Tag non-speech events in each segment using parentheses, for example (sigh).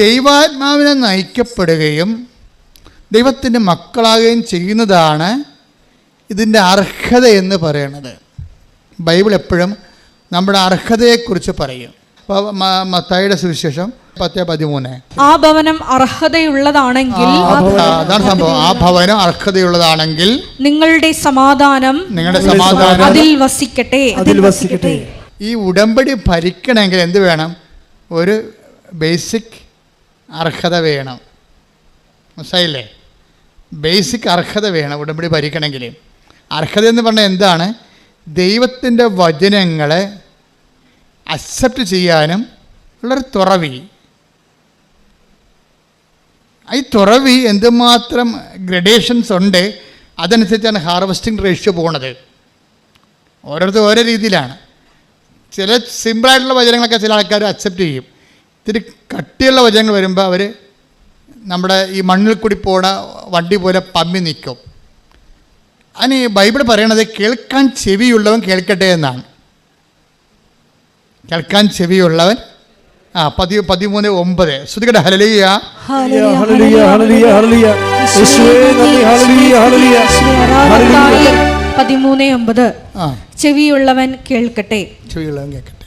ദൈവാത്മാവിനെ നയിക്കപ്പെടുകയും ദൈവത്തിന്റെ മക്കളാകുകയും ചെയ്യുന്നതാണ് ഇതിന്റെ അർഹത എന്ന് പറയണത് ബൈബിൾ എപ്പോഴും നമ്മുടെ അർഹതയെക്കുറിച്ച് പറയും. മത്തായുടെ മത്തായിയുടെ സുവിശേഷം പത്ത് പതിമൂന്ന്. ആ ഭവനം അർഹതയുള്ളതാണെങ്കിൽ ആ, അതാണ് സംഭവം. ആ ഭവനം അർഹതയുള്ളതാണെങ്കിൽ നിങ്ങളുടെ സമാധാനം നിങ്ങളുടെ സമാധാനം അതിൽ വസിക്കട്ടെ. അതിൽ വസിക്കട്ടെ. ഈ ഉടമ്പടി ഭരിക്കണമെങ്കിൽ എന്ത് വേണം? ഒരു ബേസിക് അർഹത വേണം. മനസ്സിലായില്ലേ? ബേസിക് അർഹത വേണം ഉടമ്പടി ഭരിക്കണമെങ്കിൽ അർഹത എന്ന് പറഞ്ഞാൽ എന്താണ്? ദൈവത്തിന്റെ വചനങ്ങളെ അക്സെപ്റ്റ് ചെയ്യാനും ഉള്ളൊരു തുറവി. ഈ തുറവി എന്തുമാത്രം ഗ്രഡേഷൻസ് ഉണ്ട് അതനുസരിച്ചാണ് ഹാർവസ്റ്റിംഗ് റേഷ്യോ പോകുന്നത് ഓരോരുത്തർ ഓരോ രീതിയിലാണ്. ചില സിമ്പിളായിട്ടുള്ള വചനങ്ങളൊക്കെ ചില ആൾക്കാർ അക്സെപ്റ്റ് ചെയ്യും. ഇത്തിരി കട്ടിയുള്ള വചനങ്ങൾ വരുമ്പോൾ അവർ നമ്മുടെ ഈ മണ്ണിൽ കൂടി പോണ വണ്ടി പോലെ പമ്മി നിൽക്കും അതിന് ഈ ബൈബിൾ പറയണത് കേൾക്കാൻ ചെവിയുള്ളവൻ കേൾക്കട്ടെ എന്നാണ്. കേൾക്കാൻ ചെവിയുള്ളവൻ ആ പതി പതിമൂന്ന് ഒമ്പത്. ശ്രുതികട ഹലലിയ ഹല്ലേലൂയ ഹല്ലേലൂയ ഹല്ലേലൂയ യേശുവേ നന്ദി ഹല്ലേലൂയ ഹല്ലേലൂയ. ആറാമത്തായി പതിമൂന്ന് ഒമ്പത്. ചെവിയുള്ളവൻ കേൾക്കട്ടെ. ചെവിയുള്ളവൻ കേൾക്കട്ടെ.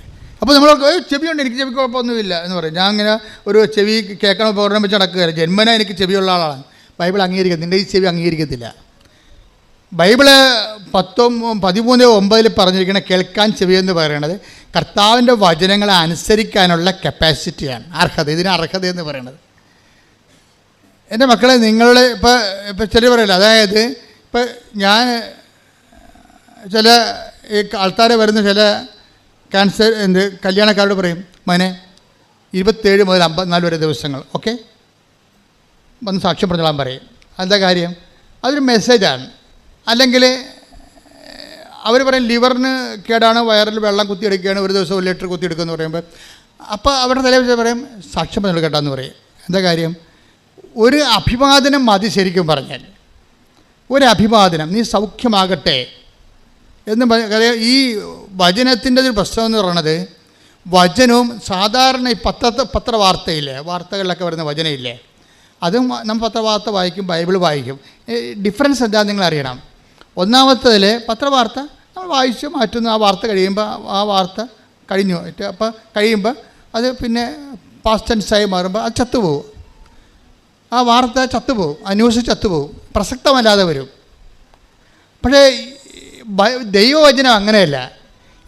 അപ്പോൾ നമ്മൾ ചെവി ചെവിയുണ്ട് എനിക്ക് ചെവി കുഴപ്പമൊന്നുമില്ല എന്ന് പറയും. ഞാൻ അങ്ങനെ ഒരു ചെവി കേൾക്കണ പൗർണം വെച്ച് നടക്കുകയാണ്. ജന്മന എനിക്ക് ചെവിയുള്ള ആളാണ്. ബൈബിൾ അംഗീകരിക്കുന്നത് നിന്റെ ഈ ചെവി അംഗീകരിക്കത്തില്ല. ബൈബിൾ പത്തും പതിമൂന്ന് ഒമ്പതിൽ പറഞ്ഞിരിക്കുന്ന കേൾക്കാൻ ചെവി എന്ന് പറയുന്നത് കർത്താവിന്റെ വചനങ്ങളെ അനുസരിക്കാനുള്ള കപ്പാസിറ്റിയാണ് അർഹത ഇതിന് അർഹത എന്ന് പറയുന്നത് എന്റെ മക്കളെ നിങ്ങളുടെ ഇപ്പോൾ ഇപ്പോൾ ചെറിയ പറയില്ല അതായത് ഇപ്പോൾ ഞാൻ ചില ഈ ആൾക്കാർ വരുന്ന ചില ക്യാൻസർ എന്ത് കല്യാണക്കാരോട് പറയും മകനെ ഇരുപത്തേഴ് മുതൽ അമ്പത്തിനാല് വരെ ദിവസങ്ങൾ ഓക്കെ? വന്ന് സാക്ഷ്യം പറഞ്ഞോളാൻ പറയും. എന്താ കാര്യം? അതൊരു മെസ്സേജാണ്. അല്ലെങ്കിൽ അവർ പറയും ലിവറിന് കേടാണ് വയറിൽ വെള്ളം കുത്തിയെടുക്കുകയാണ് ഒരു ദിവസം ഒരു ലിറ്റർ കുത്തിയെടുക്കുമെന്ന് പറയുമ്പോൾ അപ്പോൾ അവരുടെ തലേ വെച്ച് പറയും സാക്ഷ്യം പറഞ്ഞു കേട്ടാന്ന് പറയും. എന്താ കാര്യം? ഒരു അഭിവാദനം മതി ശരിക്കും പറഞ്ഞാൽ ഒരു അഭിവാദനം നീ സൗഖ്യമാകട്ടെ എന്ന് പറയാം ഈ വചനത്തിന്റെ ഒരു പ്രശ്നം എന്ന് പറയണത് വചനവും സാധാരണ ഈ പത്ര പത്രവാർത്തയില്ലേ വാർത്തകളിലൊക്കെ വരുന്ന വചനമില്ലേ അതും നമ്മൾ പത്രവാർത്ത വായിക്കും ബൈബിൾ വായിക്കും. ഡിഫറൻസ് എന്താ നിങ്ങൾ അറിയണം. ഒന്നാമത്തതിൽ പത്രവാർത്ത നമ്മൾ വായിച്ച് മാറ്റുന്നു ആ വാർത്ത കഴിയുമ്പോൾ ആ വാർത്ത കഴിഞ്ഞു. അപ്പോൾ കഴിയുമ്പോൾ അത് പിന്നെ പാസ്റ്റ് ടെൻസായി മാറുമ്പോൾ അത് ചത്തുപോകും. ആ വാർത്ത ചത്തുപോകും ആ ന്യൂസ് ചത്തുപോകും പ്രസക്തമല്ലാതെ വരും. പക്ഷേ ദൈവവചനം അങ്ങനെയല്ല.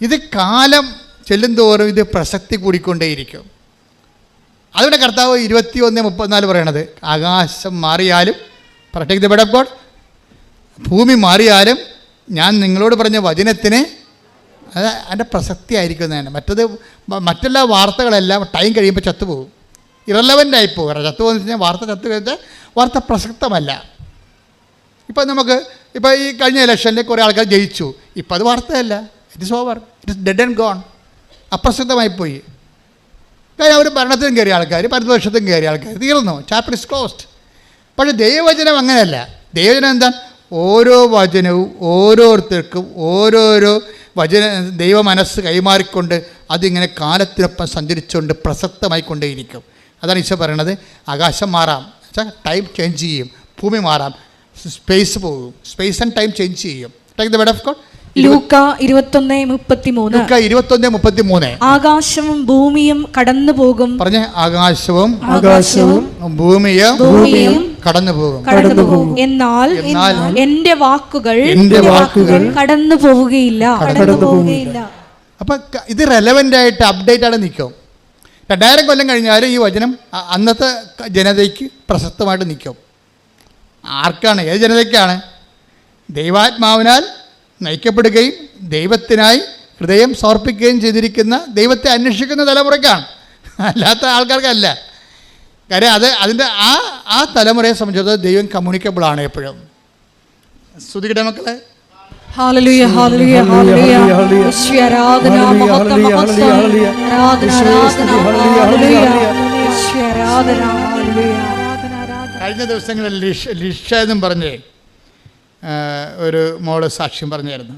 ഇത് കാലം ചെല്ലുന്തോറും ഇത് പ്രസക്തി കൂടിക്കൊണ്ടേയിരിക്കും. അതുകൊണ്ട് കർത്താവ് ഇരുപത്തി ഒന്ന് മുപ്പത്തിനാല് പറയണത് ആകാശം മാറിയാലും protect the bed of God ഭൂമി മാറിയാലും ഞാൻ നിങ്ങളോട് പറഞ്ഞ വചനത്തിന് അത് അതിന്റെ പ്രസക്തി ആയിരിക്കുന്നതാണ് മറ്റത് മറ്റെല്ലാ വാർത്തകളെല്ലാം ടൈം കഴിയുമ്പോൾ ചത്തുപോകും. ഇറലവന്റ് ആയിപ്പോകും. ചത്തുപോകുന്ന വെച്ച് കഴിഞ്ഞാൽ വാർത്ത ചത്തു കഴിഞ്ഞാൽ വാർത്ത പ്രസക്തമല്ല. ഇപ്പം നമുക്ക് ഇപ്പോൾ ഈ കഴിഞ്ഞ ഇലക്ഷനിൽ കുറേ ആൾക്കാർ ജയിച്ചു. ഇപ്പം അത് വാർത്തയല്ല. It is over it is dead and gone അപ്രസക്തമായിപ്പോയി കാര്യം അവർ ഭരണത്തിനും കയറിയ ആൾക്കാർ പരിദോഷത്തും കയറിയ ആൾക്കാർ തീർന്നു. ചാപ്റ്റർ ഇസ് ക്ലോസ്ഡ് പക്ഷേ ദൈവവചനം അങ്ങനെയല്ല. ദൈവവചനം എന്താ? ഓരോ വചനവും ഓരോരുത്തർക്കും ഓരോരോ വചന ദൈവ മനസ്സ് കൈമാറിക്കൊണ്ട് അതിങ്ങനെ കാലത്തിനൊപ്പം സഞ്ചരിച്ചുകൊണ്ട് പ്രസക്തമായി കൊണ്ടേയിരിക്കും അതാണ് ഈശോ പറയണത്. ആകാശം മാറാം. ടൈം ചേഞ്ച് ചെയ്യും. ഭൂമി മാറാം. സ്പേസ് പോകും സ്പേസ് ആൻഡ് ടൈം ചേഞ്ച് ചെയ്യും take the word of God ലൂക്ക ഇരുപത്തൊന്ന് മുപ്പത്തിമൂന്ന്. ഇരുപത്തൊന്ന് മുപ്പത്തി മൂന്ന് ആകാശവും ഭൂമിയും കടന്നു പോകും. പറഞ്ഞ ആകാശവും ആകാശവും ഭൂമിയും ഭൂമിയും കടന്നു പോകും. കടന്നു പോകും. എന്നാൽ എന്റെ വാക്കുകൾ എന്റെ വാക്കുകൾ കടന്നു പോവുകയില്ല. കടന്നു പോവുകയില്ല അപ്പൊ ഇത് റെലവെന്റ് ആയിട്ട് അപ്ഡേറ്റ് ആണ് നിൽക്കും. രണ്ടായിരം കൊല്ലം കഴിഞ്ഞാലും ഈ വചനം അന്നത്തെ ജനതയ്ക്ക് പ്രസക്തമായിട്ട് നിൽക്കും. ആർക്കാണ്? ഏത് ജനതയ്ക്കാണ്? ദൈവാത്മാവിനാൽ നയിക്കപ്പെടുകയും ദൈവത്തിനായി ഹൃദയം സമർപ്പിക്കുകയും ചെയ്തിരിക്കുന്ന ദൈവത്തെ അന്വേഷിക്കുന്ന തലമുറയ്ക്കാണ്. അല്ലാത്ത ആൾക്കാർക്കല്ല. കാര്യം അത് അതിന്റെ ആ ആ തലമുറയെ സംബന്ധിച്ചിടത്തോളം ദൈവം കമ്മ്യൂണിക്കബിൾ ആണ് എപ്പോഴും. ശ്രുതികട മക്കളെ? ഹല്ലേലൂയ ഹല്ലേലൂയ ഹല്ലേലൂയ. യേശുവേ, ആരാധന മഹത്വം മഹത്വം. ആരാധന ആരാധന ഹല്ലേലൂയ. യേശുവേ, ആരാധന ആരാധന കഴിഞ്ഞ ദിവസങ്ങളിൽ ലിഷ ലിഷ എന്നും പറഞ്ഞ് ഒരു മോൾ സാക്ഷ്യം പറഞ്ഞായിരുന്നു.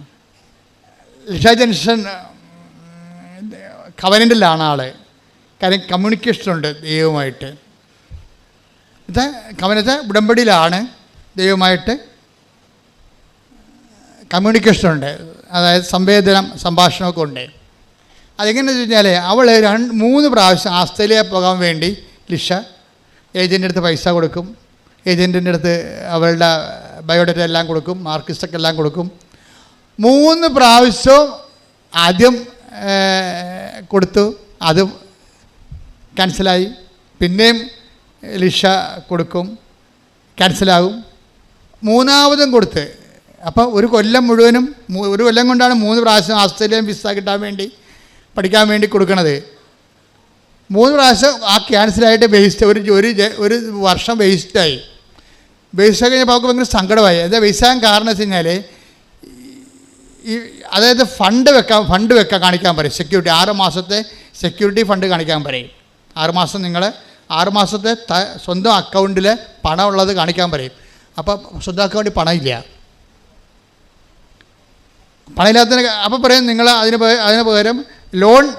ലിഷ ജംഗ്ഷൻ കവനന്റിലാണ് ആൾ. കാര്യം കമ്മ്യൂണിക്കേഷൻ ഉണ്ട് ദൈവമായിട്ട് ഇത് കവനത്തെ ഉടമ്പടിയിലാണ് ദൈവമായിട്ട് കമ്മ്യൂണിക്കേഷൻ ഉണ്ട്. അതായത് സംവേദനം സംഭാഷണമൊക്കെ ഉണ്ട്. അതെങ്ങനെയാണെന്ന് വെച്ച് കഴിഞ്ഞാൽ അവൾ രണ്ട് മൂന്ന് പ്രാവശ്യം ആസ്ട്രേലിയ പോകാൻ വേണ്ടി ലിഷ ഏജന്റിന്റെ അടുത്ത് പൈസ കൊടുക്കും. ഏജന്റിന്റെ അടുത്ത് അവരുടെ ബയോഡേറ്റ എല്ലാം കൊടുക്കും. മാർക്കിസ്റ്റൊക്കെ എല്ലാം കൊടുക്കും. മൂന്ന് പ്രാവശ്യവും ആദ്യം കൊടുത്തു. അത് ക്യാൻസലായി. പിന്നെയും ലിഷ കൊടുക്കും. ക്യാൻസലാകും. മൂന്നാമതും കൊടുത്ത്. അപ്പോൾ ഒരു കൊല്ലം മുഴുവനും ഒരു കൊല്ലം കൊണ്ടാണ് മൂന്ന് പ്രാവശ്യം ആസ്ട്രേലിയൻ വിസ കിട്ടാൻ വേണ്ടി പഠിക്കാൻ വേണ്ടി കൊടുക്കണത്. മൂന്ന് പ്രാവശ്യം ആ ക്യാൻസലായിട്ട് വേസ്റ്റ് ഒരു ഒരു ഒരു വർഷം വേസ്റ്റായി വേസ്റ്റ് കഴിഞ്ഞപ്പോൾ അവർക്ക് ഭയങ്കര സങ്കടമായി. എന്താ വേസ്റ്റാകാൻ കാരണം വെച്ച് കഴിഞ്ഞാൽ ഈ അതായത് ഫണ്ട് വെക്കാൻ ഫണ്ട് വെക്കാൻ കാണിക്കാൻ പറയും. സെക്യൂരിറ്റി ആറ് മാസത്തെ സെക്യൂരിറ്റി ഫണ്ട് കാണിക്കാൻ പറയും. ആറുമാസം നിങ്ങൾ ആറുമാസത്തെ ത- സ്വന്തം അക്കൗണ്ടിൽ പണം ഉള്ളത് കാണിക്കാൻ പറയും. അപ്പം സ്വന്തം അക്കൗണ്ടിൽ പണമില്ല. പണമില്ലാത്തതിന് അപ്പം പറയും നിങ്ങൾ അതിന് അതിന് പകരം ലോൺ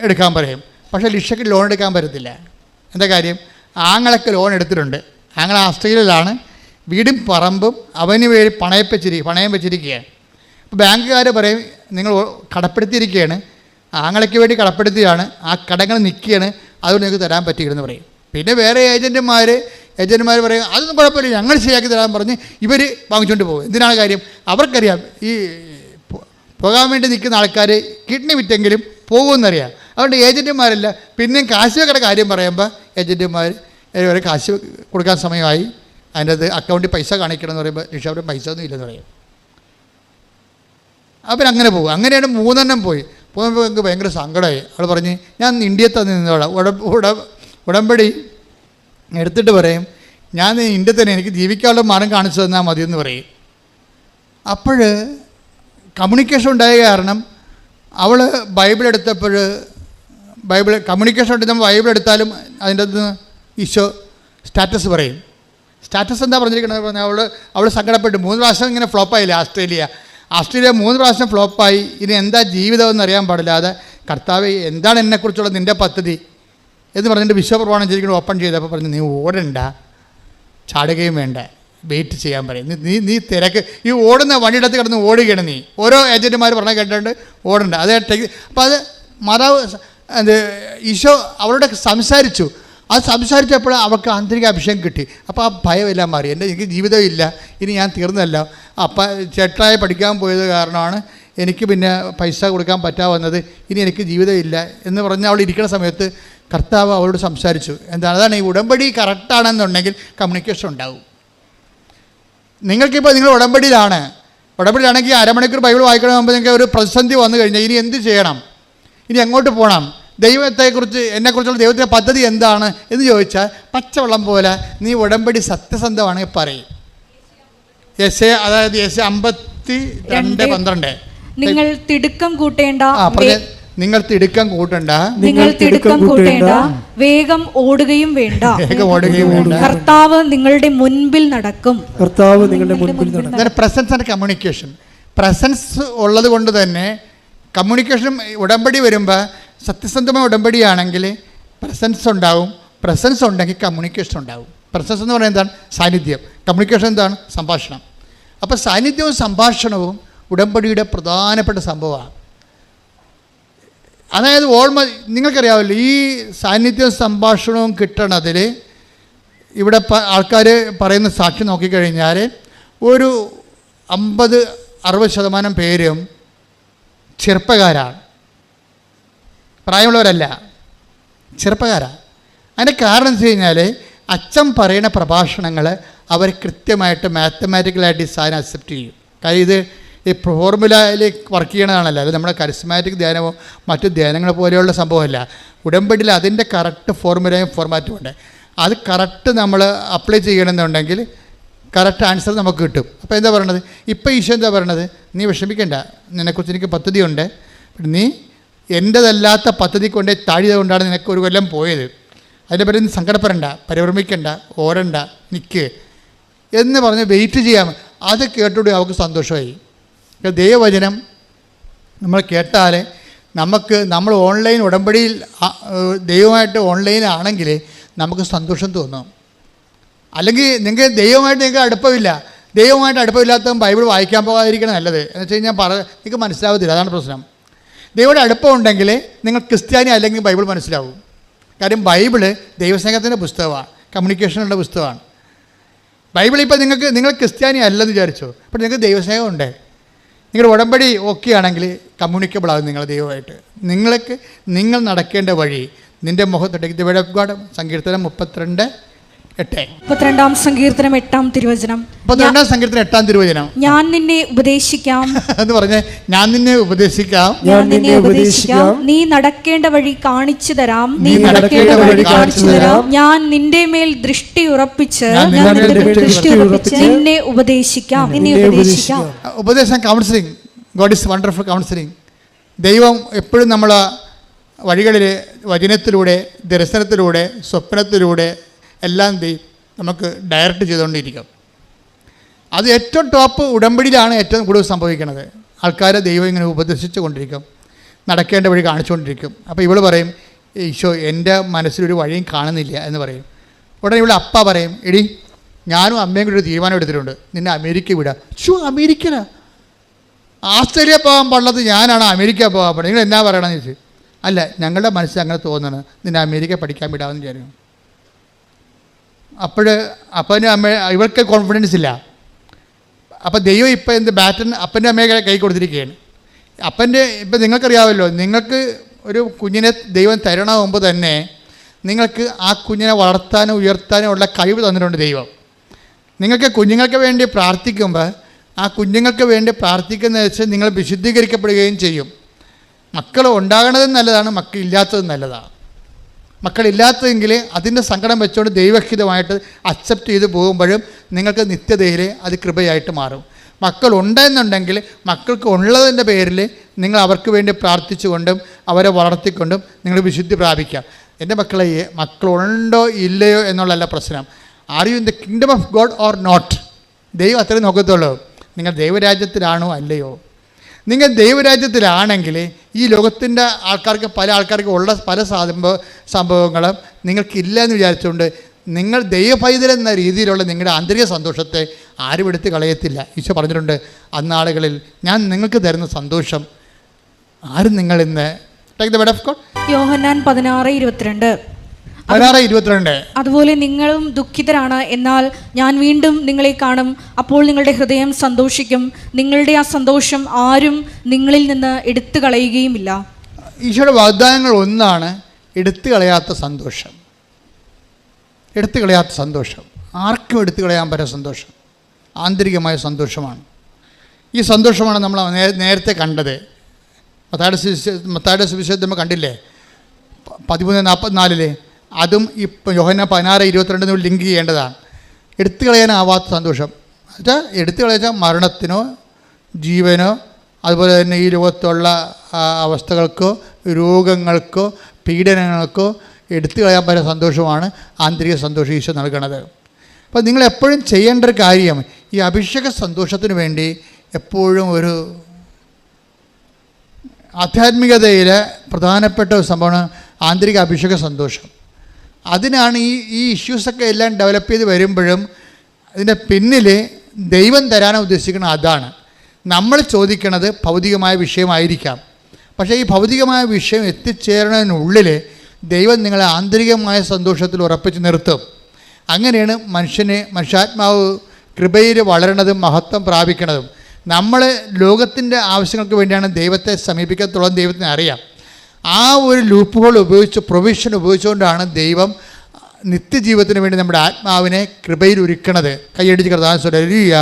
എടുക്കാൻ പറയും. പക്ഷേ ലിഷയ്ക്ക് ലോൺ എടുക്കാൻ പറ്റത്തില്ല. എന്താ കാര്യം? ആങ്ങളൊക്കെ ലോൺ എടുത്തിട്ടുണ്ട്. ആങ്ങൾ ആസ്ട്രേലിയയിലാണ്. വീടും പറമ്പും അവന് വേണ്ടി പണയം വെച്ചിരി പണയം വെച്ചിരിക്കുകയാണ്. അപ്പോൾ ബാങ്കുകാർ പറയും നിങ്ങൾ കടപ്പെടുത്തിയിരിക്കുകയാണ്. ആങ്ങളയ്ക്ക് വേണ്ടി കടപ്പെടുത്തിയാണ്. ആ കടങ്ങൾ നിൽക്കുകയാണ്. അതുകൊണ്ട് നിങ്ങൾക്ക് തരാൻ പറ്റില്ലെന്ന് പറയും. പിന്നെ വേറെ ഏജന്റുമാർ ഏജന്റുമാർ പറയും അതൊന്നും കുഴപ്പമില്ല. ഞങ്ങൾ ശരിയാക്കി തരാൻ പറഞ്ഞ് ഇവർ വാങ്ങിച്ചുകൊണ്ട് പോകും. എന്തിനാണ് കാര്യം? അവർക്കറിയാം. ഈ പോകാൻ വേണ്ടി നിൽക്കുന്ന ആൾക്കാർ കിഡ്നി വിറ്റെങ്കിലും പോകുമെന്നറിയാം. അതുകൊണ്ട് ഏജന്റുമാരല്ല പിന്നെയും കാശ് വെക്കയുടെ കാര്യം പറയുമ്പോൾ ഏജന്റുമാർ വരെ കാശ് കൊടുക്കാൻ സമയമായി. അതിന്റെ അത് അക്കൗണ്ടിൽ പൈസ കാണിക്കണം എന്ന് പറയുമ്പോൾ രക്ഷാപുരം പൈസ ഒന്നും ഇല്ലെന്ന് പറയും. അപ്പം അങ്ങനെ പോകും. അങ്ങനെയാണ് മൂന്നെണ്ണം പോയി. പോകുമ്പോൾ എനിക്ക് ഭയങ്കര സങ്കടമായി അവൾ പറഞ്ഞ് ഞാൻ ഇന്ത്യയിൽ തന്നെ നിന്നോളാം. ഉട ഉട ഉടമ്പടി എടുത്തിട്ട് പറയും ഞാൻ ഇന്ത്യ തന്നെ എനിക്ക് ജീവിക്കാനുള്ള മാർഗം കാണിച്ചു തന്നാൽ മതിയെന്ന് പറയും. അപ്പോൾ കമ്മ്യൂണിക്കേഷൻ ഉണ്ടായ കാരണം അവൾ ബൈബിൾ എടുത്തപ്പോൾ ബൈബിൾ കമ്മ്യൂണിക്കേഷൻ ഉണ്ട്. നമ്മൾ ബൈബിൾ എടുത്താലും അതിന്റെ അകത്ത് ഈശോ സ്റ്റാറ്റസ് പറയും. സ്റ്റാറ്റസ് എന്താ പറഞ്ഞിരിക്കുന്നത് പറഞ്ഞാൽ അവൾ അവൾ സങ്കടപ്പെട്ടു. മൂന്ന് പ്രാവശ്യം ഇങ്ങനെ ഫ്ലോപ്പായില്ലേ ആസ്ട്രേലിയ? ആസ്ട്രേലിയ മൂന്ന് പ്രാവശ്യം ഫ്ലോപ്പായി ഇനി എന്താ ജീവിതം എന്ന് അറിയാൻ പാടില്ലാതെ കർത്താവ് എന്താണ് എന്നെക്കുറിച്ചുള്ള നിന്റെ പദ്ധതി? എന്ന് പറഞ്ഞിട്ട് വിശ്വപ്രമാണം ചെയ്തിരിക്കുന്നത് ഓപ്പൺ ചെയ്തപ്പോൾ പറഞ്ഞു നീ ഓടണ്ട. ചാടുകയും വേണ്ട. വെയിറ്റ് ചെയ്യാൻ പറയും. നീ- നീ തിരക്ക്. ഈ ഓടുന്ന വണ്ടിയിടത്ത് കിടന്ന് ഓടുകയാണ് നീ. ഓരോ ഏജന്റുമാർ പറഞ്ഞ കേട്ടിട്ടുണ്ട്. ഓടണ്ട. അത് അപ്പോൾ അത് മാതാവ് ഈശോ അവരോട് സംസാരിച്ചു. അത് സംസാരിച്ചപ്പോൾ അവൾക്ക് ആന്തരിക അഭിഷേകം കിട്ടി. അപ്പോൾ ആ ഭയമെല്ലാം മാറി. എന്റെ എനിക്ക് ജീവിതമില്ല ഇനി ഞാൻ തീർന്നല്ല. അപ്പം ചേട്ടായി പഠിക്കാൻ പോയത് കാരണമാണ് എനിക്ക് പിന്നെ പൈസ കൊടുക്കാൻ പറ്റാവുന്നത് ഇനി എനിക്ക് ജീവിതമില്ല എന്ന് പറഞ്ഞ് അവൾ ഇരിക്കുന്ന സമയത്ത് കർത്താവ് അവളോട് സംസാരിച്ചു. എന്താണ്? അതാണ് ഈ ഉടമ്പടി കറക്റ്റാണെന്നുണ്ടെങ്കിൽ കമ്മ്യൂണിക്കേഷൻ ഉണ്ടാവും. നിങ്ങൾക്കിപ്പോൾ നിങ്ങൾ ഉടമ്പടിയിലാണ്. ഉടമ്പടിയിലാണെങ്കിൽ അരമണിക്കൂർ ബൈബിൾ വായിക്കണമെന്ന് നിങ്ങൾക്ക് ഒരു പ്രതിസന്ധി വന്നു കഴിഞ്ഞാൽ ഇനി എന്ത് ചെയ്യണം? ഇനി എങ്ങോട്ട് പോകണം? ദൈവത്തെക്കുറിച്ച് എന്നെക്കുറിച്ചുള്ള ദൈവത്തിന്റെ പദ്ധതി എന്താണ് എന്ന് ചോദിച്ചാൽ പച്ചവെള്ളം പോലെ നീ ഉടമ്പടി സത്യസന്ധമാണെങ്കിൽ പറയും. എസ് എ അതായത് എസ് എ അമ്പത്തി രണ്ട് രണ്ട്. പന്ത്രണ്ട്. നിങ്ങൾ തിടുക്കം കൂട്ടേണ്ട നിങ്ങൾ തിടുക്കം കൂട്ടണ്ട. നിങ്ങൾ തിടുക്കം കൂട്ടേണ്ട. വേഗം ഓടുകയും വേണ്ട. വേഗം ഓടുകയും വേണ്ട. കർത്താവ് നിങ്ങളുടെ മുൻപിൽ നടക്കും. കർത്താവ് നിങ്ങളുടെ മുൻപിൽ നടക്കും. പ്രസൻസ് ആൻഡ് കമ്മ്യൂണിക്കേഷൻ പ്രസൻസ് ഉള്ളത് കൊണ്ട് തന്നെ കമ്മ്യൂണിക്കേഷൻ ഉടമ്പടി വരുമ്പോൾ സത്യസന്ധമായ ഉടമ്പടിയാണെങ്കിൽ പ്രസൻസ് ഉണ്ടാവും. പ്രസൻസ് ഉണ്ടെങ്കിൽ കമ്മ്യൂണിക്കേഷൻ ഉണ്ടാവും. പ്രസൻസ് എന്ന് പറയുന്നത് എന്താണ്? സാന്നിധ്യം. കമ്മ്യൂണിക്കേഷൻ എന്താണ്? സംഭാഷണം. അപ്പോൾ സാന്നിധ്യവും സംഭാഷണവും ഉടമ്പടിയുടെ പ്രധാനപ്പെട്ട സംഭവമാണ്. അതായത് ഓൾമോ നിങ്ങൾക്കറിയാമല്ലോ ഈ സാന്നിധ്യവും സംഭാഷണവും കിട്ടണതിൽ ഇവിടെ ആൾക്കാർ പറയുന്ന സാക്ഷി നോക്കിക്കഴിഞ്ഞാൽ ഒരു അമ്പത് അറുപത് ശതമാനം പേരും ചെറുപ്പക്കാരാണ്. പ്രായമുള്ളവരല്ല. ചെറുപ്പക്കാരാണ് അതിന്റെ കാരണം വെച്ച് കഴിഞ്ഞാൽ അച്ഛൻ പറയുന്ന പ്രഭാഷണങ്ങൾ അവർ കൃത്യമായിട്ട് മാത്തമാറ്റിക്കലായിട്ട് ഈ സാധനം അക്സെപ്റ്റ് ചെയ്യും. കാര്യം ഇത് ഈ ഫോർമുലയിൽ വർക്ക് ചെയ്യണതാണല്ലോ. അത് നമ്മുടെ കരിസ്മാറ്റിക് ധ്യാനമോ മറ്റു ധ്യാനങ്ങൾ പോലെയുള്ള സംഭവമല്ല. ഉടമ്പടിയിൽ അതിന്റെ കറക്റ്റ് ഫോർമുലയും ഫോർമാറ്റും ഉണ്ട്. അത് കറക്റ്റ് നമ്മൾ അപ്ലൈ ചെയ്യണമെന്നുണ്ടെങ്കിൽ കറക്റ്റ് ആൻസർ നമുക്ക് കിട്ടും. അപ്പോൾ എന്താ പറയണത്? ഇപ്പോൾ ഈശോ എന്താ പറയണത്? നീ വിഷമിക്കേണ്ട. നിന്നെക്കുറിച്ച് എനിക്ക് പദ്ധതിയുണ്ട്. നീ എന്റെതല്ലാത്ത പദ്ധതി കൊണ്ടേ താഴ്ച കൊണ്ടാണ് നിനക്ക് ഒരു കൊല്ലം പോയത്. അതിന്റെ പേരിൽ സങ്കടപ്പെടണ്ട പരിഭ്രമിക്കണ്ട ഓരണ്ട നിൽക്ക് എന്ന് പറഞ്ഞ് വെയിറ്റ് ചെയ്യാം അത് കേട്ടോടെ അവൾക്ക് സന്തോഷമായി. ദൈവവചനം നമ്മൾ കേട്ടാൽ നമുക്ക് നമ്മൾ ഓൺലൈൻ ഉടമ്പടിയിൽ ദൈവമായിട്ട് ഓൺലൈനാണെങ്കിൽ നമുക്ക് സന്തോഷം തോന്നും. അല്ലെങ്കിൽ നിങ്ങൾക്ക് ദൈവമായിട്ട് നിങ്ങൾക്ക് അടുപ്പമില്ല. ദൈവമായിട്ട് അടുപ്പമില്ലാത്ത ബൈബിൾ വായിക്കാൻ പോകാതിരിക്കണം നല്ലത്. എന്ന് വെച്ച് കഴിഞ്ഞാൽ പറ നിങ്ങൾക്ക് മനസ്സിലാവത്തില്ല. അതാണ് പ്രശ്നം. ദൈവയുടെ അടുപ്പം ഉണ്ടെങ്കിൽ നിങ്ങൾ ക്രിസ്ത്യാനി അല്ലെങ്കിൽ ബൈബിൾ മനസ്സിലാവും. കാര്യം ബൈബിൾ ദൈവസ്നേഹത്തിന്റെ പുസ്തകമാണ്. കമ്മ്യൂണിക്കേഷനുള്ള പുസ്തകമാണ്. ബൈബിൾ ഇപ്പോൾ നിങ്ങൾക്ക് നിങ്ങൾ ക്രിസ്ത്യാനി അല്ലെന്ന് വിചാരിച്ചു അപ്പോൾ നിങ്ങൾക്ക് ദൈവസ്നേഹമുണ്ട്. നിങ്ങളുടെ ഉടമ്പടി ഓക്കെ ആണെങ്കിൽ കമ്മ്യൂണിക്കബിൾ ആകും നിങ്ങൾ ദൈവമായിട്ട്. നിങ്ങൾക്ക് നിങ്ങൾ നടക്കേണ്ട വഴി നിന്റെ മുഖത്തുണ്ടെങ്കിൽ ദ വേർഡ് ഓഫ് സങ്കീർത്തനം മുപ്പത്തിരണ്ട് എട്ട്. മുപ്പത്തിരണ്ടാം സങ്കീർത്തനം എട്ടാം തിരുവചനം. മുപ്പത്തിരണ്ടാം സങ്കീർത്തനം എട്ടാം തിരുവചനം. ഞാൻ നിന്നെ ഉപദേശിക്കാം. (laughs) എന്ന് പറഞ്ഞ് ഞാൻ നിന്നെ ഉപദേശിക്കാം. ഞാൻ നിന്നെ ഉപദേശിക്കാം. നീ നടക്കേണ്ട വഴി കാണിച്ചു തരാം. നീ നടക്കേണ്ട വഴി കാണിച്ചു തരാം. ഞാൻ നിന്റെ മേൽ ദൃഷ്ടി ഉറപ്പിച്ച് ദൃഷ്ടി ഉറപ്പിച്ച് നിന്നെ ഉപദേശിക്കാം. നിന്നെ നിന്നെ ഉപദേശിക്കാം. ഉപദേശം counselling God is wonderful counselling ദൈവം എപ്പോഴും നമ്മളെ വഴികളിൽ വചനത്തിലൂടെ ദർശനത്തിലൂടെ സ്വപ്നത്തിലൂടെ എല്ലാം ദൈ- നമുക്ക് ഡയറക്റ്റ് ചെയ്തുകൊണ്ടിരിക്കും. അത് ഏറ്റവും ടോപ്പ് ഉടമ്പടിയിലാണ് ഏറ്റവും കൂടുതൽ സംഭവിക്കുന്നത്. ആൾക്കാരെ ദൈവം ഇങ്ങനെ ഉപദേശിച്ചു കൊണ്ടിരിക്കും നടക്കേണ്ട വഴി കാണിച്ചുകൊണ്ടിരിക്കും. അപ്പോൾ ഇവൾ പറയും ഈശോ എന്റെ മനസ്സിലൊരു വഴിയും കാണുന്നില്ല എന്ന് പറയും. ഉടനെ ഇവിടെ അപ്പ പറയും എടി ഞാനും അമ്മയും കൂടി ഒരു തീരുമാനം എടുത്തിട്ടുണ്ട്. നിന്നെ അമേരിക്ക വിടാം. ഷോ അമേരിക്കന? ആസ്ട്രേലിയ പോകാൻ പാടുള്ളത് ഞാനാണ് അമേരിക്ക പോകാൻ പാടുന്നത് നിങ്ങൾ എന്നാ പറയണമെന്ന് ചോദിച്ചു? അല്ല ഞങ്ങളുടെ മനസ്സിൽ അങ്ങനെ തോന്നുന്നത് നിന്നെ അമേരിക്ക പഠിക്കാൻ വിടാമെന്ന് വിചാരിക്കും അപ്പോൾ അപ്പനും അമ്മ ഇവർക്ക് കോൺഫിഡൻസ് ഇല്ല. അപ്പോൾ ദൈവം ഇപ്പോൾ എന്ത് ബാറ്റൻ അപ്പന്റെ അമ്മയെ കൈ കൊടുത്തിരിക്കുകയാണ്. അപ്പന്റെ ഇപ്പം നിങ്ങൾക്കറിയാമല്ലോ നിങ്ങൾക്ക് ഒരു കുഞ്ഞിനെ ദൈവം തരണ മുമ്പ് തന്നെ നിങ്ങൾക്ക് ആ കുഞ്ഞിനെ വളർത്താനും ഉയർത്താനും ഉള്ള കഴിവ് തന്നിട്ടുണ്ട് ദൈവം. നിങ്ങൾക്ക് കുഞ്ഞുങ്ങൾക്ക് വേണ്ടി പ്രാർത്ഥിക്കുമ്പോൾ ആ കുഞ്ഞുങ്ങൾക്ക് വേണ്ടി പ്രാർത്ഥിക്കുന്ന വെച്ച് നിങ്ങൾ വിശുദ്ധീകരിക്കപ്പെടുകയും ചെയ്യും. മക്കൾ ഉണ്ടാകണതും നല്ലതാണ് മക്കൾ ഇല്ലാത്തതും നല്ലതാണ്. മക്കളില്ലാത്തതെങ്കിൽ അതിന്റെ സങ്കടം വെച്ചുകൊണ്ട് ദൈവഹിതമായിട്ട് അക്സെപ്റ്റ് ചെയ്ത് പോകുമ്പോഴും നിങ്ങൾക്ക് നിത്യതയിൽ അത് കൃപയായിട്ട് മാറും. മക്കളുണ്ടെന്നുണ്ടെങ്കിൽ മക്കൾക്ക് ഉള്ളതിന്റെ പേരിൽ നിങ്ങൾ അവർക്ക് വേണ്ടി പ്രാർത്ഥിച്ചുകൊണ്ടും അവരെ വളർത്തിക്കൊണ്ടും നിങ്ങൾ വിശുദ്ധി പ്രാപിക്കാം. എന്റെ മക്കളെ മക്കളുണ്ടോ ഇല്ലയോ എന്നുള്ളതല്ല പ്രശ്നം. Are you in the kingdom of God or not ദൈവം അത്രയും നോക്കത്തുള്ളൂ. നിങ്ങൾ ദൈവരാജ്യത്തിലാണോ അല്ലയോ? നിങ്ങൾ ദൈവരാജ്യത്തിലാണെങ്കിൽ ഈ ലോകത്തിന്റെ ആൾക്കാർക്ക് പല ആൾക്കാർക്ക് ഉള്ള പല സംഭവ സംഭവങ്ങളും നിങ്ങൾക്കില്ല എന്ന് വിചാരിച്ചുകൊണ്ട് നിങ്ങൾ ദൈവപൈതൽ എന്ന രീതിയിലുള്ള നിങ്ങളുടെ ആന്തരിക സന്തോഷത്തെ ആരും എടുത്ത് കളയത്തില്ല. ഈശോ പറഞ്ഞിട്ടുണ്ട് അന്നാളുകളിൽ ഞാൻ നിങ്ങൾക്ക് തരുന്ന സന്തോഷം ആരും നിങ്ങൾ ഇന്ന് ടേക്ക് ദ ഓഫ് ഗോഡ് യോഹന്നാൻ പതിനാറ് ഇരുപത്തിരണ്ട്. പതിനാറ് ഇരുപത്തിരണ്ട്. അതുപോലെ നിങ്ങളും ദുഃഖിതരാണ് എന്നാൽ ഞാൻ വീണ്ടും നിങ്ങളെ കാണും. അപ്പോൾ നിങ്ങളുടെ ഹൃദയം സന്തോഷിക്കും. നിങ്ങളുടെ ആ സന്തോഷം ആരും നിങ്ങളിൽ നിന്ന് എടുത്തു കളയുകയുമില്ല ഈശോയുടെ വാഗ്ദാനങ്ങൾ ഒന്നാണ് എടുത്തു കളയാത്ത സന്തോഷം. എടുത്തു കളയാത്ത സന്തോഷം. ആർക്കും എടുത്തു കളയാൻ പറ്റുന്ന സന്തോഷം. ആന്തരികമായ സന്തോഷമാണ്. ഈ സന്തോഷമാണ് നമ്മൾ നേരത്തെ കണ്ടത്. മത്തായുടെ സുവിശേ മത്തായുടെ സുവിശേഷം നമ്മൾ കണ്ടില്ലേ? പതിമൂന്ന് നാൽപ്പത്തിനാലിൽ അതും ഇപ്പം യോഹന പതിനാറ് ഇരുപത്തിരണ്ടിന് ലിങ്ക് ചെയ്യേണ്ടതാണ്. എടുത്തു കളയാനാവാത്ത സന്തോഷം. എന്നുവെച്ചാൽ എടുത്തു കളയാൻ മരണത്തിനോ ജീവനോ അതുപോലെ തന്നെ ഈ ലോകത്തുള്ള അവസ്ഥകൾക്കോ രോഗങ്ങൾക്കോ പീഡനങ്ങൾക്കോ എടുത്തു കളയാൻ പറ്റുന്ന സന്തോഷമാണ് ആന്തരിക സന്തോഷം ഈശോ നൽകണത്. അപ്പോൾ നിങ്ങൾ എപ്പോഴും ചെയ്യേണ്ട ഒരു കാര്യം ഈ അഭിഷേക സന്തോഷത്തിന് വേണ്ടി എപ്പോഴും ഒരു ആധ്യാത്മികതയിലെ പ്രധാനപ്പെട്ട ഒരു സംഭവമാണ് ആന്തരിക അഭിഷേക സന്തോഷം. അതിനാണ് ഈ ഈ ഇഷ്യൂസൊക്കെ എല്ലാം ഡെവലപ്പ് ചെയ്ത് വരുമ്പോഴും ഇതിന്റെ പിന്നിൽ ദൈവം തരാനാണ് ഉദ്ദേശിക്കുന്നത് അതാണ്. നമ്മൾ ചോദിക്കണത് ഭൗതികമായ വിഷയമായിരിക്കാം. പക്ഷേ ഈ ഭൗതികമായ വിഷയം എത്തിച്ചേരണതിനുള്ളിൽ ദൈവം നിങ്ങളെ ആന്തരികമായ സന്തോഷത്തിൽ ഉറപ്പിച്ച് നിർത്തും. അങ്ങനെയാണ് മനുഷ്യനെ മനുഷ്യാത്മാവ് കൃപയിൽ വളരണതും മഹത്വം പ്രാപിക്കണതും. നമ്മൾ ലോകത്തിന്റെ ആവശ്യങ്ങൾക്ക് വേണ്ടിയാണ് ദൈവത്തെ സമീപിക്കത്തോളം ദൈവത്തിന് അറിയാം. ആ ഒരു ലൂപ്പുകൾ ഉപയോഗിച്ച് പ്രൊവിഷൻ ഉപയോഗിച്ചുകൊണ്ടാണ് ദൈവം നിത്യജീവിതത്തിന് വേണ്ടി നമ്മുടെ ആത്മാവിനെ കൃപയിൽ ഒരുക്കണത്. കൈയടിച്ച് കർത്താൻ സ്വരലിയ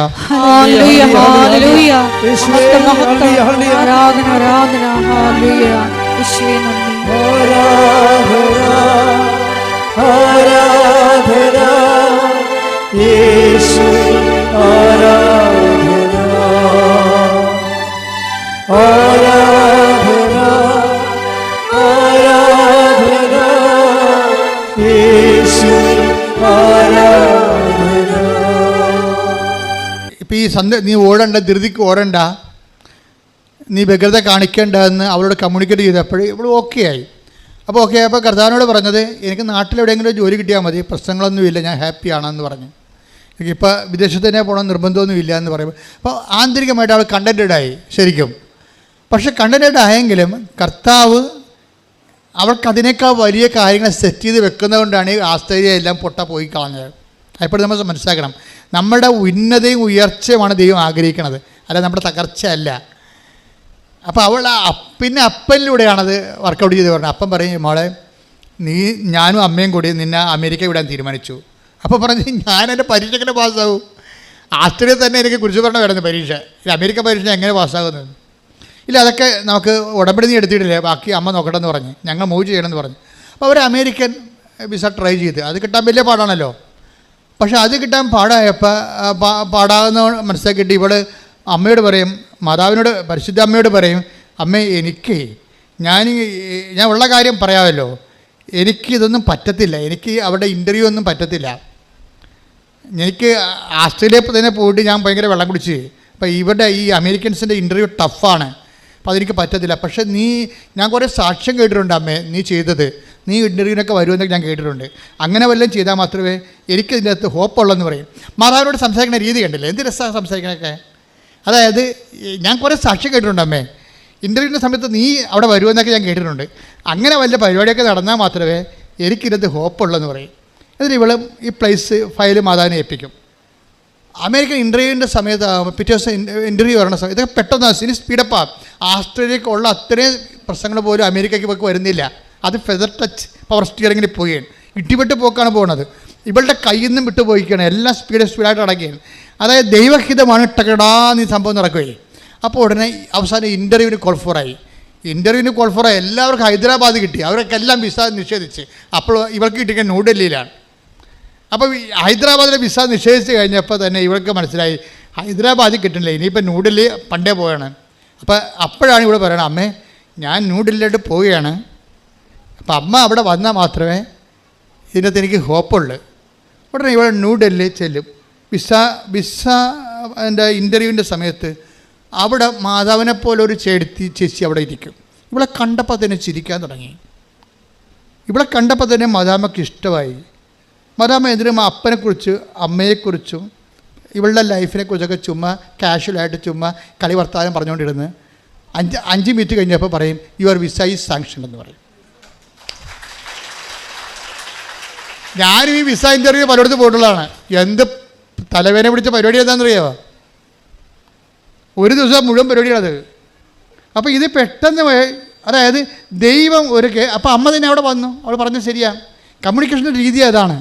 സന്ദ നീ ഓടണ്ട ധൃതിക്ക് ഓടണ്ട. നീ വ്യഗ്രത കാണിക്കേണ്ട എന്ന് അവളോട് കമ്മ്യൂണിക്കേറ്റ് ചെയ്തപ്പോൾ ഇവൾ ഓക്കെ ആയി. അപ്പോൾ ഓക്കെ അപ്പോൾ കർത്താവിനോട് പറഞ്ഞത് എനിക്ക് നാട്ടിലെവിടെയെങ്കിലും ജോലി കിട്ടിയാൽ മതി. പ്രശ്നങ്ങളൊന്നുമില്ല. ഞാൻ ഹാപ്പിയാണെന്ന് പറഞ്ഞു. ഇപ്പോൾ വിദേശത്ത് തന്നെ പോകണം നിർബന്ധമൊന്നും ഇല്ല എന്ന് പറയുമ്പോൾ അപ്പോൾ ആന്തരികമായിട്ട് അവൾ കണ്ടന്റഡായി ശരിക്കും. പക്ഷേ കണ്ടന്റഡ് ആയെങ്കിലും കർത്താവ് അവൾക്ക് അതിനേക്കാൾ വലിയ കാര്യങ്ങൾ സെറ്റ് ചെയ്ത് വെക്കുന്നതുകൊണ്ടാണ് ഈ ആസ്ത്രേലിയ എല്ലാം പൊട്ട പോയി കളഞ്ഞത്. അപ്പോൾ നമ്മൾ മനസ്സിലാക്കണം. നമ്മുടെ ഉന്നതയും ഉയർച്ചയുമാണ് ദൈവം ആഗ്രഹിക്കുന്നത് അല്ല നമ്മുടെ തകർച്ചയല്ല. അപ്പോൾ അവൾ പിന്നെ അപ്പനിലൂടെയാണത് വർക്കൗട്ട് ചെയ്ത് പറഞ്ഞത്. അപ്പൻ പറയും മോളെ നീ ഞാനും അമ്മയും കൂടി നിന്നെ അമേരിക്ക വിടാൻ തീരുമാനിച്ചു. അപ്പോൾ പറഞ്ഞു ഞാൻ എന്റെ പരീക്ഷയ്ക്ക് പാസ്സാവും. ആസ്ട്രേലിയ തന്നെ എനിക്ക് കുറിച്ച് പറഞ്ഞ വരുന്നത് പരീക്ഷ. ഇത് അമേരിക്ക പരീക്ഷ എങ്ങനെ പാസ്സാകുന്നത് ഇല്ല അതൊക്കെ നമുക്ക് ഉടമ്പടി നീ എടുത്തിട്ടില്ലേ? ബാക്കി അമ്മ നോക്കട്ടെ എന്ന് പറഞ്ഞ്. ഞങ്ങൾ മൂവ് ചെയ്യണമെന്ന് പറഞ്ഞു. അപ്പോൾ അവർ അമേരിക്കൻ വിസ ട്രൈ ചെയ്ത്. അത് കിട്ടാൻ വലിയ പാടാണല്ലോ. പക്ഷെ അത് കിട്ടാൻ പാടായപ്പോൾ പാടാകുന്ന മനസ്സിലാക്കിയിട്ട് ഇവൾ അമ്മയോട് പറയും മാതാവിനോട് പരിശുദ്ധ അമ്മയോട് പറയും അമ്മേ എനിക്ക് ഞാൻ ഞാൻ ഉള്ള കാര്യം പറയാമല്ലോ. എനിക്ക് ഇതൊന്നും പറ്റത്തില്ല. എനിക്ക് അവിടെ ഇന്റർവ്യൂ ഒന്നും പറ്റത്തില്ല. എനിക്ക് ആസ്ട്രേലിയയിൽ തന്നെ പോയിട്ട് ഞാൻ ഭയങ്കര വെള്ളം കുടിച്ച്. അപ്പോൾ ഇവിടെ ഈ അമേരിക്കൻസിന്റെ ഇന്റർവ്യൂ ടഫാണ് അപ്പോൾ അതെനിക്ക് പറ്റത്തില്ല. പക്ഷേ നീ ഞാൻ കുറേ സാക്ഷ്യം കേട്ടിട്ടുണ്ട് അമ്മേ നീ ചെയ്തത്. നീ ഇന്റർവ്യൂവിനൊക്കെ വരുമെന്നൊക്കെ ഞാൻ കേട്ടിട്ടുണ്ട്. അങ്ങനെ വല്ലതും ചെയ്താൽ മാത്രമേ എനിക്ക് ഇതിന്റെ അകത്ത് ഹോപ്പുള്ളെന്ന് പറയും. മാതാവിനോട് സംസാരിക്കുന്ന രീതി കണ്ടില്ലേ? എന്ത് രസമാണ് സംസാരിക്കണൊക്കെ? അതായത് ഞാൻ കുറേ സാക്ഷ്യം കേട്ടിട്ടുണ്ട് അമ്മേ. ഇന്റർവ്യൂവിന്റെ സമയത്ത് നീ അവിടെ വരുമെന്നൊക്കെ ഞാൻ കേട്ടിട്ടുണ്ട്. അങ്ങനെ വല്ല പരിപാടിയൊക്കെ നടന്നാൽ മാത്രമേ എനിക്കിതിനകത്ത് ഹോപ്പുള്ളെന്ന് പറയും. എന്നിട്ട് ഇവളും ഈ പ്ലേസ് ഫയൽ മാതാവിനെ ഏൽപ്പിക്കും. അമേരിക്കൻ ഇന്റർവ്യൂവിന്റെ സമയത്ത് പിറ്റേ ദിവസം ഇന്റർവ്യൂ വരണ സമയത്ത് ഇതൊക്കെ പെട്ടെന്ന് ഇനി സ്പീഡപ്പാണ് ആസ്ട്രേലിയക്കുള്ള അത്രയും പ്രശ്നങ്ങൾ പോലും അമേരിക്കയ്ക്ക് പോയി വരുന്നില്ല. അത് ഫെദർ ടച്ച് പവർ സ്റ്റിയറിങ്ങിൽ പോവുകയാണ്. ഇട്ടിപെട്ട് പോക്കാണ് പോകുന്നത് ഇവളുടെ കയ്യിൽ നിന്നും വിട്ടു പോയിക്കുകയാണ് എല്ലാം സ്പീഡ് സ്പീഡായിട്ട് അടക്കുകയാണ് അതായത് ദൈവഹിതമാണ് ടകടാന്ന് ഈ സംഭവം നടക്കുകയും അപ്പോൾ ഉടനെ അവസാനം ഇന്റർവ്യൂവിന് കോൾഫോറായി ഇന്റർവ്യൂവിന് കോൾഫോറായി എല്ലാവർക്കും ഹൈദരാബാദ് കിട്ടി. അവരൊക്കെ എല്ലാം വിസ നിഷേധിച്ച്. അപ്പോൾ ഇവർക്ക് കിട്ടിയ ന്യൂഡൽഹിയിലാണ്. അപ്പോൾ ഹൈദരാബാദിലെ വിസ നിഷേധിച്ച് കഴിഞ്ഞപ്പോൾ തന്നെ ഇവർക്ക് മനസ്സിലായി ഹൈദരാബാദിൽ കിട്ടുന്നില്ല ഇനിയിപ്പോൾ ന്യൂഡൽഹി പണ്ടേ പോവുകയാണ് അപ്പോൾ അപ്പോഴാണ് ഇവിടെ പറയണത് അമ്മേ ഞാൻ ന്യൂഡൽഹിയിലോട്ട് പോവുകയാണ്. അപ്പോൾ അമ്മ അവിടെ വന്നാൽ മാത്രമേ ഇതിനകത്ത് എനിക്ക് ഹോപ്പുള്ളൂ. ഉടനെ ഇവിടെ ന്യൂഡൽഹി ചെല്ലും. വിസ വിസ എന്റെ ഇന്റർവ്യൂവിന്റെ സമയത്ത് അവിടെ മാതാവിനെ പോലെ ഒരു ചേടുത്തി ചേച്ചി അവിടെ ഇരിക്കും. ഇവളെ കണ്ടപ്പോൾ തന്നെ ചിരിക്കാൻ തുടങ്ങി. ഇവളെ കണ്ടപ്പോൾ തന്നെ മദാമയ്ക്ക് ഇഷ്ടമായി. മദാമ എന്തിനും അപ്പനെക്കുറിച്ച് അമ്മയെക്കുറിച്ചും ഇവളുടെ ലൈഫിനെ കുറിച്ചൊക്കെ ചുമ്മാ കാഷ്വലായിട്ട് ചുമ്മാ കളി വർത്താനം പറഞ്ഞുകൊണ്ടിരുന്ന് അഞ്ച് അഞ്ച് മിനിറ്റ് കഴിഞ്ഞപ്പോൾ പറയും യുവർ വിസ ഈസ് സാങ്ഷൻ എന്ന് പറയും. ഞാനും ഈ വിസ ഇന്റർവ്യൂ പലയിടത്ത് പോയിട്ടുള്ളതാണ്. എന്ത് തലവേന പിടിച്ച പരിപാടി എന്താണെന്നറിയാമോ ഒരു ദിവസം മുഴുവൻ പരിപാടിയാണത്. അപ്പോൾ ഇത് പെട്ടെന്ന് അതായത് ദൈവം ഒരു അപ്പോൾ അമ്മ തന്നെ അവിടെ വന്നു. അവൾ പറഞ്ഞത് ശരിയാണ്. കമ്മ്യൂണിക്കേഷന്റെ രീതി അതാണ്.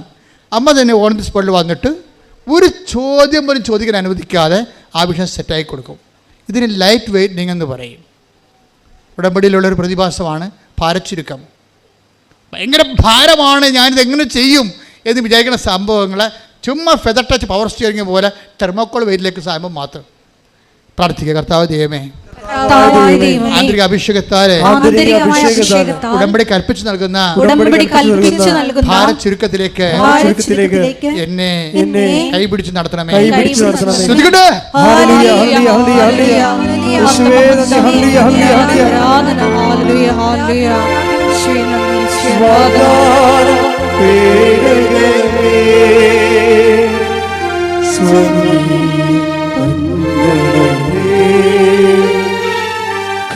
അമ്മ തന്നെ ഓൺ ദി സ്പോട്ടിൽ വന്നിട്ട് ഒരു ചോദ്യം പോലും ചോദിക്കാൻ അനുവദിക്കാതെ ആ വിഷയം സെറ്റായി കൊടുക്കും. ഇതിന് ലൈറ്റ് വെയ്റ്റിംഗ് എന്ന് പറയും. ഉടമ്പടിയിലുള്ള ഒരു പ്രതിഭാസമാണ് ഭാരച്ചുരുക്കം. ഭയങ്കര ഭാരമാണ് ഞാനിത് എങ്ങനെ ചെയ്യും എന്ന് വിചാരിക്കുന്ന സംഭവങ്ങളെ ചുമ്മാ ഫെദർ ടച്ച് പവർ സ്റ്റിയറിംഗ് പോലെ തെർമോക്കോൾ വെയിറ്റിലേക്ക് സാകുമ്പോൾ മാത്രം പ്രാർത്ഥിക്കുക. കർത്താവ് ദൈവമേ, ആന്തരിക അഭിഷേകത്താലെ ഉടമ്പടി കൽപ്പിച്ചു നൽകുന്ന ഭാര ചുരുക്കത്തിലേക്ക് എന്നെ എന്നെ കൈപിടിച്ച് നടത്തണമേ. ശ്രദ്ധിക്കട്ടെ ഹല്ലേലൂയ,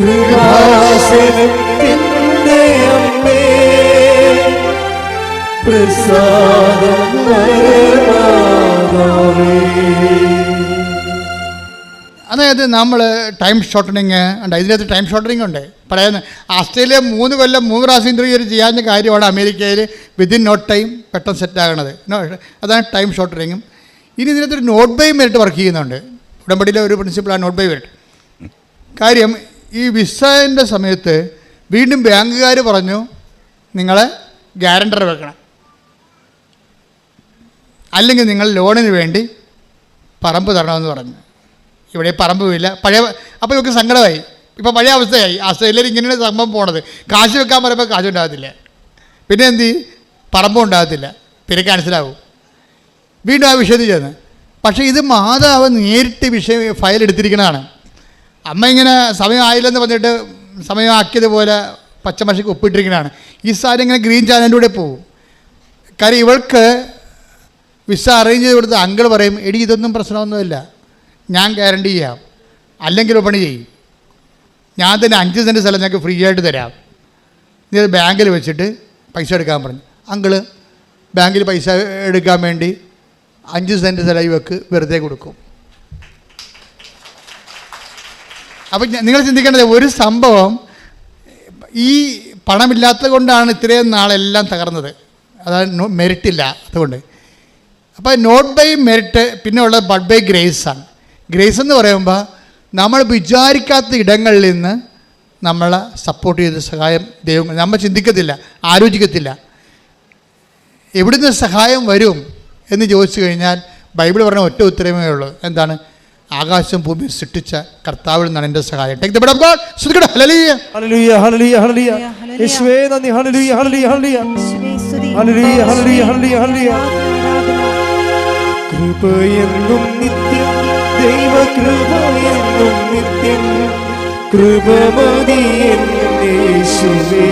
കൃപാസനത്തിന്റെ അമ്മേ, പ്രസാദം. അതായത് നമ്മൾ ടൈം ഷോർട്ടനിങ് ഉണ്ട്. ഇതിനകത്ത് ടൈം ഷോർട്ടനിങ് ഉണ്ട്. പറയുന്നത് ആസ്ട്രേലിയ മൂന്ന് കൊല്ലം മൂന്ന് പ്രാവശ്യം ഇന്റർവ്യൂ ചെയ്യാവുന്ന കാര്യമാണ് അമേരിക്കയിൽ വിതിൻ നോട്ട് ടൈം പെട്ടെന്ന് സെറ്റ് ആകണത്. അതാണ് ടൈം ഷോർട്ടനിങ്ങും ഇനി ഇതിനകത്തൊരു നോട്ട് ബൈ മെറിറ്റ് വർക്ക് ചെയ്യുന്നുണ്ട്. ഉടമ്പടിയിലെ ഒരു പ്രിൻസിപ്പിളാണ് നോട്ട് ബൈ മെറിറ്റ് കാര്യം ഈ വിസേന്റെ സമയത്ത് വീണ്ടും ബാങ്കുകാർ പറഞ്ഞു നിങ്ങളെ ഗ്യാരണ്ടർ വെക്കണം. അല്ലെങ്കിൽ നിങ്ങൾ ലോണിന് വേണ്ടി പറമ്പ് തരണമെന്ന് പറഞ്ഞു. ഇവിടെ പറമ്പുമില്ല പഴയ അപ്പോൾ ഇവർക്ക് സങ്കടമായി. ഇപ്പോൾ പഴയ അവസ്ഥയായി. ഓസ്ട്രേലിയയിൽ ഇങ്ങനെയാണ് സംഭവം പോണത്. കാശ് വെക്കാൻ പറയുമ്പോൾ കാശ് ഉണ്ടാകത്തില്ല. പിന്നെ എന്ത്? പറമ്പും ഉണ്ടാകത്തില്ല. പിന്നെ ക്യാൻസലാവും വീണ്ടും ആ വിഷയത്തിൽ ചെന്ന്. പക്ഷേ ഇത് മാതാവ് നേരിട്ട് വിഷയം ഫയൽ എടുത്തിരിക്കുന്നതാണ് അമ്മ ഇങ്ങനെ സമയമായില്ലെന്ന് പറഞ്ഞിട്ട് സമയമാക്കിയതുപോലെ പച്ചമഷിക്ക് ഒപ്പിട്ടിരിക്കുന്നതാണ് ഈ സാരി ഇങ്ങനെ ഗ്രീൻ ചാനലിലൂടെ പോകും കാര്യം ഇവൾക്ക് വിസ അറേഞ്ച് ചെയ്ത് കൊടുത്ത് അങ്കിൾ പറയും എടി ഇതൊന്നും പ്രശ്നമൊന്നുമില്ല. ഞാൻ ഗ്യാരണ്ടി ചെയ്യാം. അല്ലെങ്കിൽ പണി ചെയ്യും. ഞാൻ തന്നെ അഞ്ച് സെന്റ് സ്ഥലം ഞങ്ങൾക്ക് ഫ്രീ ആയിട്ട് തരാം. നീ അത് ബാങ്കിൽ വെച്ചിട്ട് പൈസ എടുക്കാൻ പറഞ്ഞു. അങ്കിൾ ബാങ്കിൽ പൈസ എടുക്കാൻ വേണ്ടി അഞ്ച് സെന്റ് സ്ഥലം ഇവക്ക് വെറുതെ കൊടുക്കും. അപ്പം നിങ്ങൾ ചിന്തിക്കേണ്ടത് ഒരു സംഭവം ഈ പണമില്ലാത്തത് കൊണ്ടാണ് ഇത്രയും നാളെല്ലാം തകർന്നത്. അതാണ് മെറിറ്റ് ഇല്ല അതുകൊണ്ട്. അപ്പോൾ നോട്ട് ബൈ മെറിറ്റ് പിന്നെ ഉള്ളത് ബട്ട് ബൈ ഗ്രേസ് ആണ്. ഗ്രേസ് എന്ന് പറയുമ്പോൾ നമ്മൾ വിചാരിക്കാത്ത ഇടങ്ങളിൽ നിന്ന് നമ്മളെ സപ്പോർട്ട് ചെയ്ത് സഹായം ദൈവം നമ്മൾ ചിന്തിക്കത്തില്ല ആലോചിക്കത്തില്ല. എവിടുന്ന് സഹായം വരും എന്ന് ചോദിച്ചു കഴിഞ്ഞാൽ ബൈബിൾ പറഞ്ഞ ഒറ്റ ഉത്തരമേ ഉള്ളൂ. എന്താണ്? ആകാശം ഭൂമി സൃഷ്ടിച്ച കർത്താവിൽ നിന്നാണ് എന്റെ സഹായം. ടേക്ക് ദ ഓഫ് ഗോഡ് ശ്രുതികട. ഹല്ലേലൂയ ഹല്ലേലൂയ ഹല്ലേലൂയ ഹല്ലേലൂയ യേശുവേ നന്ദി. ഹല്ലേലൂയ ഹല്ലേലൂയ ഹല്ലേലൂയ ഹല്ലേലൂയ ഹല്ലേലൂയ ഹല്ലേലൂയ ഹല്ലേലൂയ കൃപയെന്നും നിത്യം ദൈവ കൃപയെന്നും നിത്യം കൃപമതി യേശുവേ.